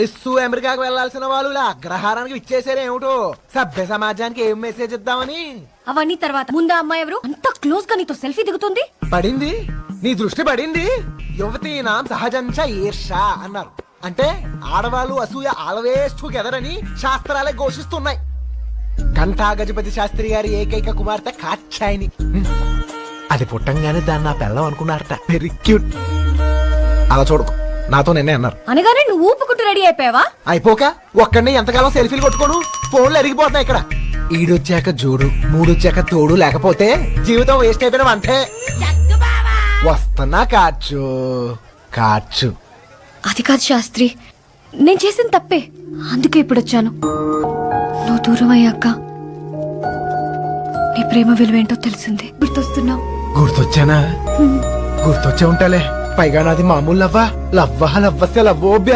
ఇస్సు అమెరికాకు వెళ్ళాల్సిన వాళ్ళు ఇలా అగ్రహారానికి ఇచ్చేసారు ఏమిటో? సభ్య సమాజానికి ఏం మెసేజ్ ఇద్దామని? అవన్నీ తర్వాత. ముందా అమ్మాయి ఎవరు? అంత క్లోజ్గా నీతో సెల్ఫీ దిగుతుంది? పడింది. నీ దృష్టి పడింది. యువతీ నాం సహజంచ ఈర్ష అన్నారు. అంటే ఆడవాళ్ళు అసూయ ఆల్వేస్ టుగెదర్ అని శాస్త్రాలే ఘోషిస్తున్నాయి. కంఠా గజపతి శాస్త్రి గారి ఏకైక కుమార్తె కాచ్చాయిని హ్మ్. అది పుట్టంగానే దాన్ని నా పిల్లం అనుకున్నారట. వెరీ క్యూట్ అలా చూడకు. నాతో నిన్నే అన్నారు. అనగానే నువ్వు ఊపుకుంటూ రెడీ అయిపోయావా? అయిపోక? ఒక్కడిని ఎంతకాలం సెల్ఫీలు కొట్టుకోను? ఫోన్లు ఎరిగిపోతున్నాయి ఇక్కడ. ఈడొచ్చాక జోడు మూడొచ్చాక తోడు లేకపోతే జీవితం వేస్ట్ అయిపోయిన అంతే వస్తున్నా కాచు కాచు. అది కాదు శాస్త్రి నేను చేసిన తప్పే. అందుకే ఇప్పుడు వచ్చాను నువ్వు దూరం అయ్యాక నీ ప్రేమ విలువేంటో తెలిసింది. గుర్తొస్తున్నావు. గుర్తొచ్చానా? గుర్తొచ్చే ఉంటాలే. పైగా నాది మామూలు లవ్వా? లవ్వా లవ్వస్య లవ్వోభ్య